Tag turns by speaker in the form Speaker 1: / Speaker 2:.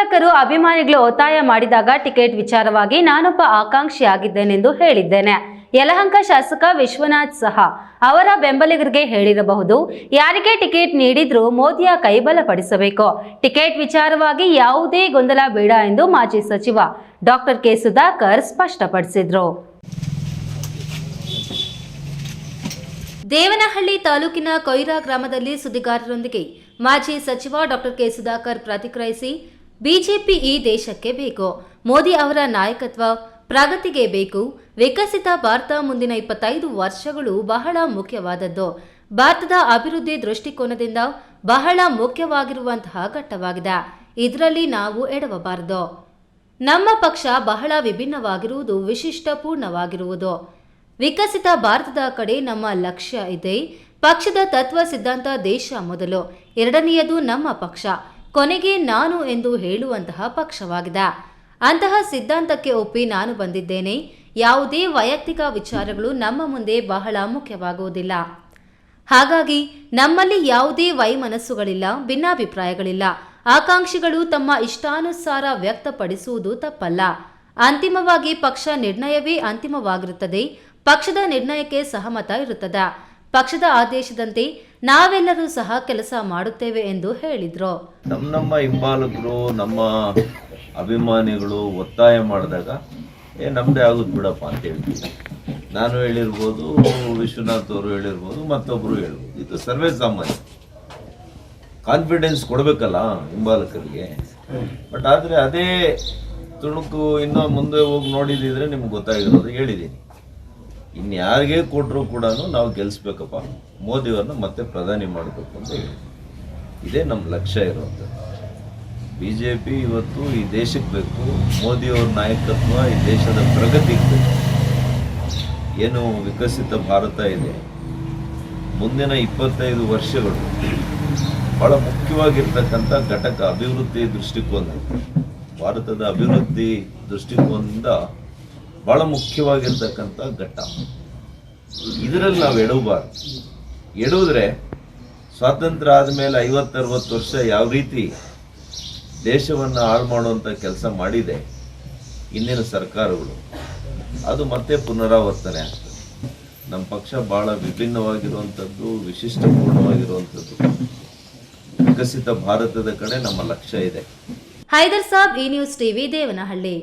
Speaker 1: ಹಿಂಬಾಲಕರು ಅಭಿಮಾನಿಗಳು ಒತ್ತಾಯ ಮಾಡಿದಾಗ ಟಿಕೆಟ್ ವಿಚಾರವಾಗಿ ನಾನೊಬ್ಬ ಆಕಾಂಕ್ಷಿಯಾಗಿದ್ದೇನೆಂದು ಹೇಳಿದ್ದೇನೆ. ಯಲಹಂಕ ಶಾಸಕ ವಿಶ್ವನಾಥ್ ಸಹ ಅವರ ಬೆಂಬಲಿಗರಿಗೆ ಹೇಳಿರಬಹುದು. ಯಾರಿಗೆ ಟಿಕೆಟ್ ನೀಡಿದ್ರೂ ಮೋದಿಯ ಕೈಬಲಪಡಿಸಬೇಕು. ಟಿಕೆಟ್ ವಿಚಾರವಾಗಿ ಯಾವುದೇ ಗೊಂದಲ ಬೇಡ ಎಂದು ಮಾಜಿ ಸಚಿವ ಡಾಕ್ಟರ್ ಕೆ. ಸುಧಾಕರ್ ಸ್ಪಷ್ಟಪಡಿಸಿದರು. ದೇವನಹಳ್ಳಿ ತಾಲೂಕಿನ ಕೊಯ್ರಾ ಗ್ರಾಮದಲ್ಲಿ ಸುದ್ದಿಗಾರರೊಂದಿಗೆ ಮಾಜಿ ಸಚಿವ ಡಾಕ್ಟರ್ ಕೆ. ಸುಧಾಕರ್ ಪ್ರತಿಕ್ರಿಯಿಸಿ ಬಿಜೆಪಿ ಈ ದೇಶಕ್ಕೆ ಬೇಕು. ಮೋದಿ ಅವರ ನಾಯಕತ್ವ ಪ್ರಗತಿಗೆ ಬೇಕು. ವಿಕಸಿತ ಭಾರತ ಮುಂದಿನ ಇಪ್ಪತ್ತೈದು ವರ್ಷಗಳು ಬಹಳ ಮುಖ್ಯವಾದದ್ದು. ಭಾರತದ ಅಭಿವೃದ್ಧಿ ದೃಷ್ಟಿಕೋನದಿಂದ ಬಹಳ ಮುಖ್ಯವಾಗಿರುವಂತಹ ಘಟ್ಟವಾಗಿದೆ. ಇದರಲ್ಲಿ ನಾವು ಎಡವಬಾರದು. ನಮ್ಮ ಪಕ್ಷ ಬಹಳ ವಿಭಿನ್ನವಾಗಿರುವುದು ವಿಶಿಷ್ಟಪೂರ್ಣವಾಗಿರುವುದು ವಿಕಸಿತ ಭಾರತದ ಕಡೆ ನಮ್ಮ ಲಕ್ಷ್ಯ ಇದೆ. ಪಕ್ಷದ ತತ್ವ ಸಿದ್ಧಾಂತ ದೇಶ ಮೊದಲು. ಎರಡನೆಯದು ನಮ್ಮ ಪಕ್ಷ. ಕೊನೆಗೆ ನಾನು ಎಂದು ಹೇಳುವಂತಹ ಪಕ್ಷವಾಗಿದೆ. ಅಂತಹ ಸಿದ್ಧಾಂತಕ್ಕೆ ಒಪ್ಪಿ ನಾನು ಬಂದಿದ್ದೇನೆ. ಯಾವುದೇ ವೈಯಕ್ತಿಕ ವಿಚಾರಗಳು ನಮ್ಮ ಮುಂದೆ ಬಹಳ ಮುಖ್ಯವಾಗುವುದಿಲ್ಲ. ಹಾಗಾಗಿ ನಮ್ಮಲ್ಲಿ ಯಾವುದೇ ವೈಮನಸ್ಸುಗಳಿಲ್ಲ, ಭಿನ್ನಾಭಿಪ್ರಾಯಗಳಿಲ್ಲ. ಆಕಾಂಕ್ಷಿಗಳು ತಮ್ಮ ಇಷ್ಟಾನುಸಾರ ವ್ಯಕ್ತಪಡಿಸುವುದು ತಪ್ಪಲ್ಲ. ಅಂತಿಮವಾಗಿ ಪಕ್ಷ ನಿರ್ಣಯವೇ ಅಂತಿಮವಾಗಿರುತ್ತದೆ. ಪಕ್ಷದ ನಿರ್ಣಯಕ್ಕೆ ಸಹಮತ ಇರುತ್ತದೆ. ಪಕ್ಷದ ಆದೇಶದಂತೆ ನಾವೆಲ್ಲರೂ ಸಹ ಕೆಲಸ ಮಾಡುತ್ತೇವೆ ಎಂದು ಹೇಳಿದ್ರು.
Speaker 2: ನಮ್ಮ ನಮ್ಮ ಹಿಂಬಾಲಕರು, ನಮ್ಮ ಅಭಿಮಾನಿಗಳು ಒತ್ತಾಯ ಮಾಡಿದಾಗ, ಏ ನಮ್ಮದೇ ಆಗುತ್ತೆ ಬಿಡಪ್ಪ ಅಂತ ಹೇಳ್ತೀವಿ. ನಾನು ಹೇಳಿರ್ಬೋದು, ವಿಶ್ವನಾಥ್ ಅವರು ಹೇಳಿರ್ಬೋದು ಮತ್ತೊಬ್ಬರು ಹೇಳ್ಬೋದು. ಇದು ಸರ್ವೇ ಸಾಮಾನ್ಯ. ಕಾನ್ಫಿಡೆನ್ಸ್ ಕೊಡಬೇಕಲ್ಲ ಹಿಂಬಾಲಕರಿಗೆ. ಬಟ್ ಆದರೆ ಅದೇ ತುಣುಕು ಇನ್ನೂ ಮುಂದೆ ಹೋಗಿ ನೋಡಿದಿದ್ರೆ ನಿಮ್ಗೆ ಗೊತ್ತಾಗಿರೋದು ಹೇಳಿದ್ದೀನಿ. ಇನ್ನು ಯಾರಿಗೇ ಕೊಟ್ಟರು ಕೂಡ ನಾವು ಗೆಲ್ಲಿಸ್ಬೇಕಪ್ಪ ಮೋದಿಯವ್ರನ್ನ ಮತ್ತೆ ಪ್ರಧಾನಿ ಮಾಡಬೇಕು ಅಂತ ಹೇಳಿ. ಇದೇ ನಮ್ಮ ಲಕ್ಷ್ಯ ಇರುವಂಥದ್ದು ಬಿ ಜೆ ಪಿ ಇವತ್ತು ಈ ದೇಶಕ್ಕೆ ಬೇಕು. ಮೋದಿಯವ್ರ ನಾಯಕತ್ವ ಈ ದೇಶದ ಪ್ರಗತಿಗೆ ಬೇಕು. ಏನು ವಿಕಸಿತ ಭಾರತ ಇದೆ. ಮುಂದಿನ ಇಪ್ಪತ್ತೈದು ವರ್ಷಗಳು ಬಹಳ ಮುಖ್ಯವಾಗಿರ್ತಕ್ಕಂಥ ಘಟಕ ಅಭಿವೃದ್ಧಿ ದೃಷ್ಟಿಕೋನ ಭಾರತದ ಅಭಿವೃದ್ಧಿ ದೃಷ್ಟಿಕೋನದಿಂದ ಬಹಳ ಮುಖ್ಯವಾಗಿರ್ತಕ್ಕಂಥ ಘಟ್ಟ. ಇದರಲ್ಲಿ ನಾವು ಎಡಬಾರ್ದು ಎಡುವುದ್ರೆ ಸ್ವಾತಂತ್ರ್ಯ ಆದಮೇಲೆ ಐವತ್ತರವತ್ತು ವರ್ಷ ಯಾವ ರೀತಿ ದೇಶವನ್ನು ಹಾಳು ಮಾಡುವಂಥ ಕೆಲಸ ಮಾಡಿದೆ ಇಂದಿನ ಸರ್ಕಾರಗಳು, ಅದು ಮತ್ತೆ ಪುನರಾವರ್ತನೆ ಆಗ್ತದೆ. ನಮ್ಮ ಪಕ್ಷ ಬಹಳ ವಿಭಿನ್ನವಾಗಿರುವಂಥದ್ದು, ವಿಶಿಷ್ಟಪೂರ್ಣವಾಗಿರುವಂಥದ್ದು. ವಿಕಸಿತ ಭಾರತದ ಕಡೆ ನಮ್ಮ ಲಕ್ಷ್ಯ ಇದೆ.
Speaker 1: ಹೈದರ್ ಸಾಬ್ ಈ ನ್ಯೂಸ್ ಟಿವಿ, ದೇವನಹಳ್ಳಿ.